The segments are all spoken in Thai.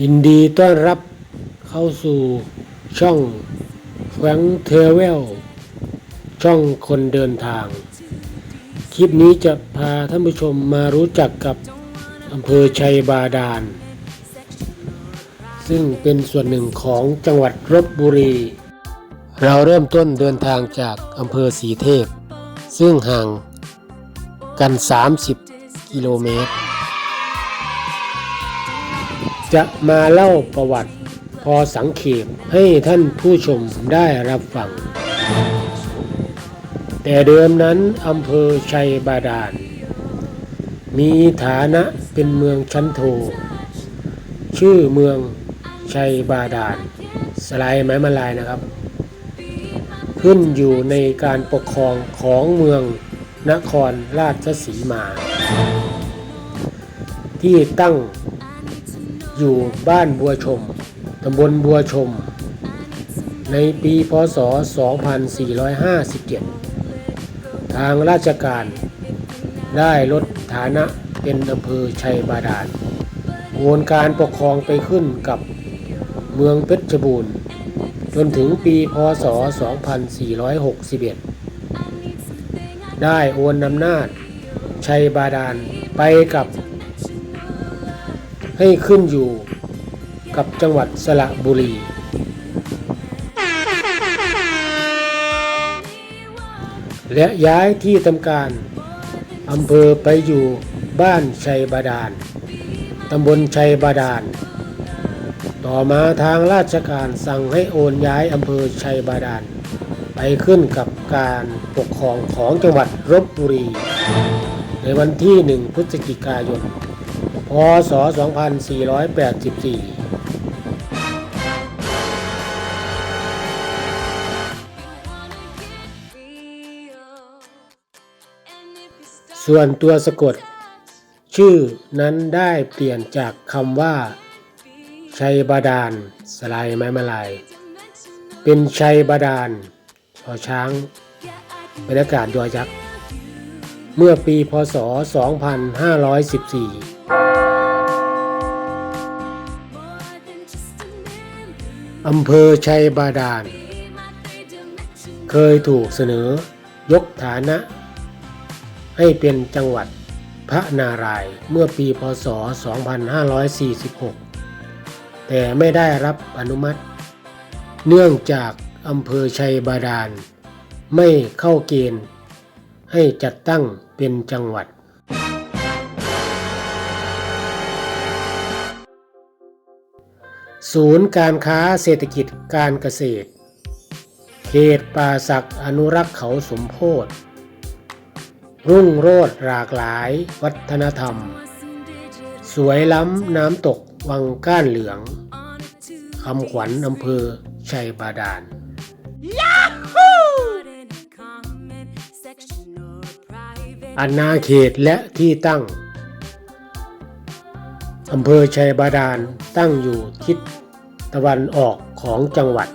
ยินดีต้อนรับเข้าสู่ช่องแฟงเทเวลช่องคนเดินทาง คลิปนี้จะพาท่านผู้ชมมารู้จักกับอำเภอชัยบาดาล ซึ่งเป็นส่วนหนึ่งของจังหวัดลบบุรี เราเริ่มต้นเดินทางจากอำเภอสีเทพ ซึ่งห่างกัน 30 กิโลเมตร จะมาเล่าประวัติพอสังเขปให้ท่านผู้ชมได้รับฟัง แต่เดิมนั้นอำเภอชัยบาดาล มีฐานะเป็นเมืองชั้นโท ชื่อเมืองชัยบาดาลสไลด์ไม้มาลายนะครับ ขึ้นอยู่ในการปกครองของเมืองนครราชสีมา ที่ตั้ง อยู่บ้านบัวชม ตำบลบัวชม ในปีพศ 2457 ทางราชการได้ลดฐานะเป็นอำเภอชัยบาดาลโอนการปกครองไปขึ้นกับเมืองเพชรบูรณ์ จนถึงปีพศ 2461 ได้โอนอำนาจชัยบาดาลไปกับ ให้ขึ้นอยู่กับจังหวัดสระบุรี และย้ายที่ทำการอำเภอไปอยู่บ้านชัยบาดาลตำบลชัยบาดาล ต่อมาทางราชการสั่งให้โอนย้ายอำเภอชัยบาดาล ไปขึ้นกับการปกครองของจังหวัดลบบุรี ในวันที่ 1 พฤศจิกายน พศ 2484ส่วนตัวสะกด ชื่อนั้นได้เปลี่ยนจากคำว่า ชัยบาดาลสลายไม้มาลาย เป็นชัยบาดาลชอช้างบรรยากาศยอยักษ์ เมื่อปีพศ 2514 อำเภอชัยบาดาล เคยถูกเสนอยกฐานะ ให้เป็นจังหวัดพระนารายเมื่อปีพศ 2546 แต่ไม่ได้รับอนุมัติ เนื่องจากอำเภอชัยบาดาล ไม่เข้าเกณฑ์ให้จัดตั้งเป็นจังหวัด ศูนย์การค้าเศรษฐกิจการเกษตร เขตป่าศักอนุรักษ์เขาสมโพธิรุ่งโรจน์หลากหลาย วัฒนธรรม สวยล้ำน้ำตกวังก้านเหลืองคำขวัญอำเภอชัยบาดาลอาณาเขตและที่ตั้ง อำเภอชัยบาดาลตั้งอยู่ทิศตะวันออกของจังหวัด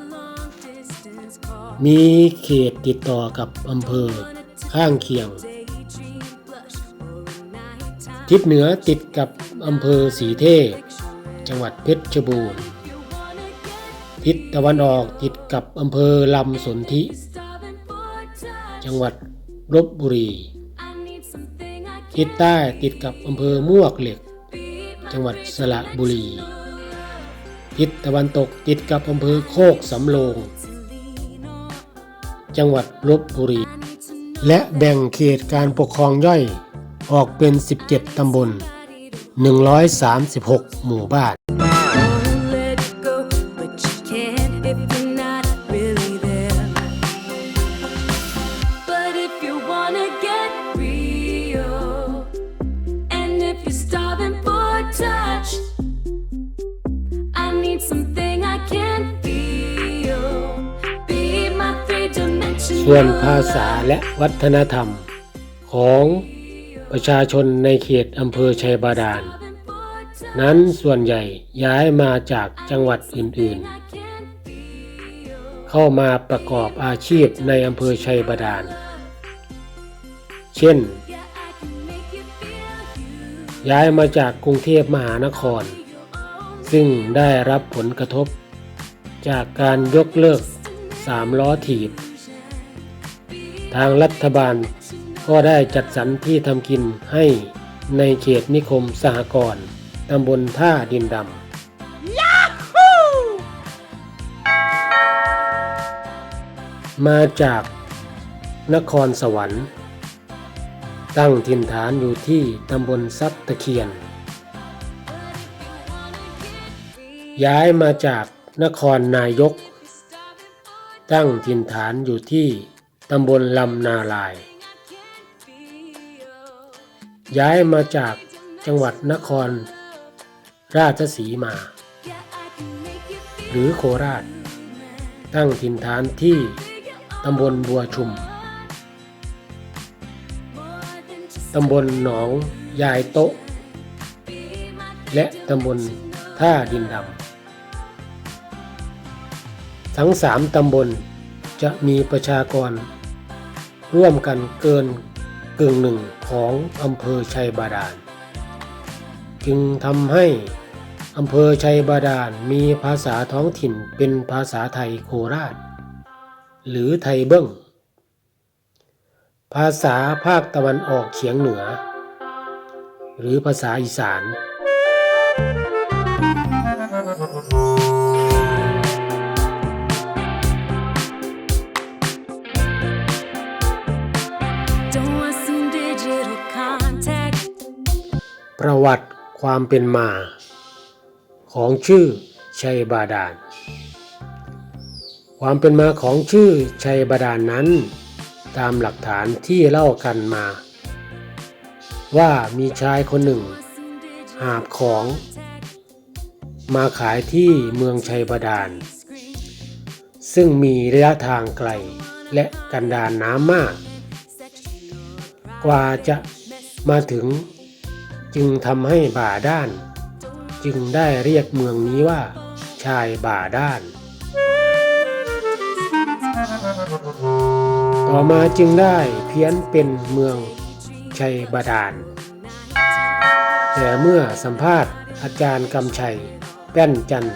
มีเขตติดต่อกับอำเภอข้างเคียง ทิศเหนือติดกับอำเภอสีเทพ จังหวัดเพชรบูรณ์ ทิศตะวันออกติดกับอำเภอลำสนธิ จังหวัดลบบุรี ทิศใต้ติดกับอำเภอมวกเหล็ก จังหวัดสระบุรี ทิศตะวันตกติดกับอำเภอโคกสำโรง จังหวัดลบบุรี และแบ่งเขตการปกครองย่อยออกเป็น 17 ตำบล 136 หมู่บ้าน ส่วนภาษาและวัฒนธรรม ของประชาชนในเขตอำเภอชัยบาดาล นั้นส่วนใหญ่ย้ายมาจากจังหวัดอื่นๆ เข้ามาประกอบอาชีพในอำเภอชัยบาดาล เช่น ย้ายมาจากกรุงเทพมหานคร ซึ่งได้รับผลกระทบจากการยกเลิกสามล้อถีบ ทางรัฐบาลก็ได้จัดสรรที่ทำกินให้ในเขตนิคมสหกรณ์ตำบลท่าดินดำมาจากนครสวรรค์ ตั้งถิ่นฐานอยู่ที่ตำบลซับตะเคียน ย้ายมาจากนครนายก ตั้งถิ่นฐานอยู่ที่ ตำบลลำนาลาย ย้ายมาจากจังหวัดนคร ราชสีมา หรือโคราช ตั้งถิ่นฐานที่ตำบลบัวชุม ตำบลหนองยายโต๊ะ และตำบลท่าดินดำ ทั้งสามตำบลจะมีประชากร ร่วมกันเกินกึ่งหนึ่งของอำเภอชัยบาดาล จึงทำให้อำเภอชัยบาดาลมีภาษาท้องถิ่นเป็นภาษาไทยโคราช หรือไทยเบิ้งภาษาภาคตะวันออกเฉียงเหนือ หรือภาษาอีสาน ประวัติความเป็นมา ของชื่อชัยบาดาล ความเป็นมาของชื่อชัยบาดาลนั้น ตามหลักฐานที่เล่ากันมา ว่ามีชายคนหนึ่ง หาบของ มาขายที่เมืองชัยบาดาล ซึ่งมีระยะทางไกลและกันดารน้ำมาก กว่าจะมาถึง จึงทำให้บ่าด้าน จึงได้เรียกเมืองนี้ว่า ชายบ่าด้าน ต่อมาจึงได้เพี้ยนเป็นเมืองชัยบาดาล แต่เมื่อสัมภาษณ์อาจารย์กำชัย แป้นจันทร์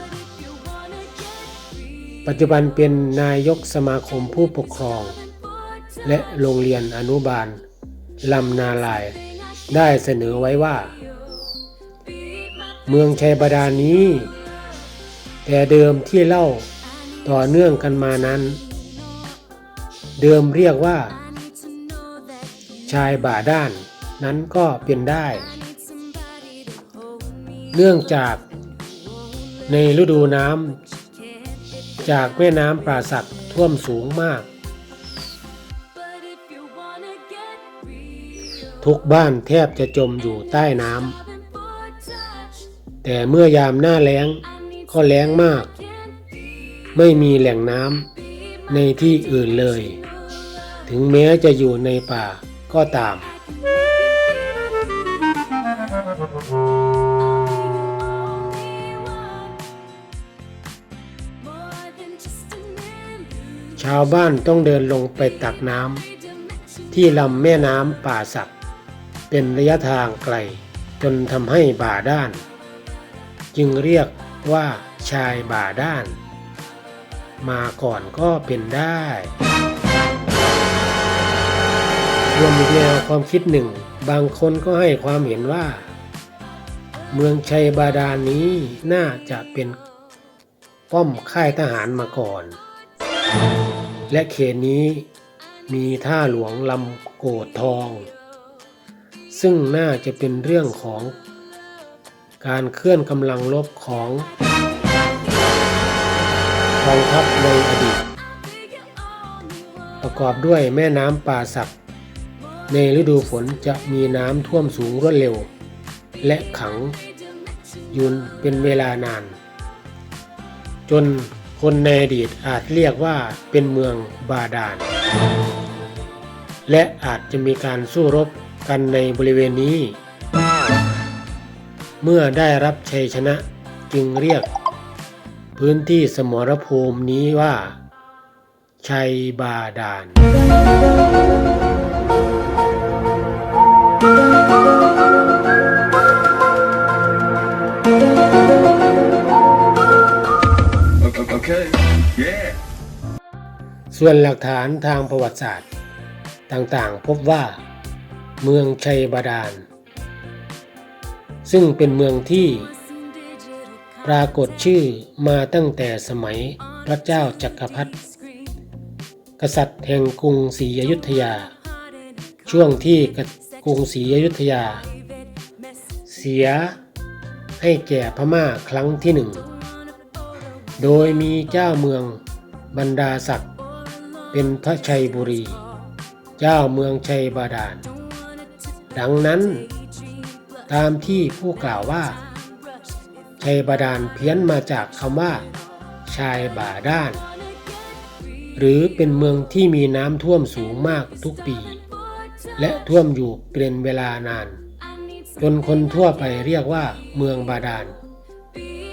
ปัจจุบันเป็นนายกสมาคมผู้ปกครอง และโรงเรียนอนุบาลลำนาลาย ได้เสนอไว้ว่า เมืองชัยบาดาลนี้ แต่เดิมที่เล่าต่อเนื่องกันมานั้น เดิมเรียกว่า ชายบ่าด้านนั้นก็เป็นได้ เนื่องจากในฤดูน้ำจากแม่น้ำป่าสักท่วมสูงมาก ทุกบ้านแทบจะจมอยู่ใต้น้ำแต่เมื่อยามหน้าแล้งก็แล้งมาก ไม่มีแหล่งน้ำในที่อื่นเลย ถึงแม้จะอยู่ในป่าก็ตาม ชาวบ้านต้องเดินลงไปตักน้ำที่ลำแม่น้ำป่าสัก เป็นระยะทางไกล จนทำให้บ่าด้าน จึงเรียกว่าชายบ่าด้าน มาก่อนก็เป็นได้ รวมอีกแนวความคิดหนึ่ง บางคนก็ให้ความเห็นว่า เมืองชัยบาดาลนี้น่าจะเป็นป้อมค่ายทหารมาก่อน และเขตนี้มีท่าหลวงลำโกดทอง ซึ่งน่าจะเป็นเรื่องของการเคลื่อนกำลังรบของกองทัพในอดีต ประกอบด้วยแม่น้ำป่าสัก ในฤดูฝนจะมีน้ำท่วมสูงรวดเร็ว และขังยุนเป็นเวลานาน จนคนในอดีตอาจเรียกว่าเป็นเมืองบาดาล และอาจจะมีการสู้รบ กันในบริเวณนี้ เมื่อได้รับชัยชนะจึงเรียก พื้นที่สมรภูมินี้ว่า ชัยบาดาล Thank Okay. Yeah. ส่วนหลักฐานทางประวัติศาสตร์ ต่างๆ พบว่า เมืองชัยบาดาล ซึ่งเป็นเมืองที่ปรากฏชื่อมาตั้งแต่สมัยพระเจ้าจักรพรรดิกษัตริย์แห่งกรุงศรีอยุธยา ช่วงที่กรุงศรีอยุธยา เสียให้แก่พม่าครั้งที่หนึ่ง โดยมีเจ้าเมืองบรรดาศักดิ์เป็นพระชัยบุรี เจ้าเมืองชัยบาดาล ดังนั้น ตามที่ผู้กล่าวว่า ชัยบาดาลเพี้ยนมาจากคำว่า ชายบ่าด้าน หรือเป็นเมืองที่มีน้ำท่วมสูงมากทุกปี และท่วมอยู่เป็นเวลานาน จนคนทั่วไปเรียกว่า เมืองบาดาล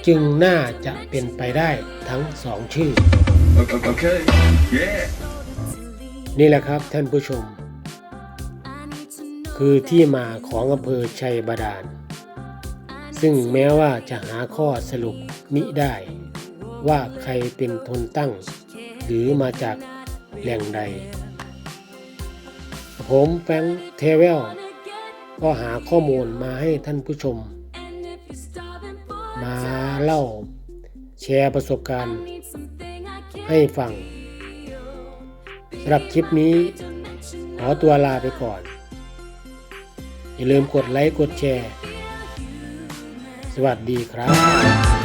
จึงน่าจะเป็นไปได้ทั้งสองชื่อ Okay. okay. Yeah. นี่แหละครับท่านผู้ชม คือที่มาของอำเภอชัยบาดาล ซึ่งแม้ว่าจะหาข้อสรุปมิได้ ว่าใครเป็นทนตั้ง หรือมาจากแหล่งใด ผมแฟงเทเวล ก็หาข้อมูลมาให้ท่านผู้ชม มาเล่า แชร์ประสบการณ์ ให้ฟังสำหรับคลิปนี้ ขอตัวลาไปก่อน อย่าลืมกดไลค์กดแชร์ สวัสดีครับ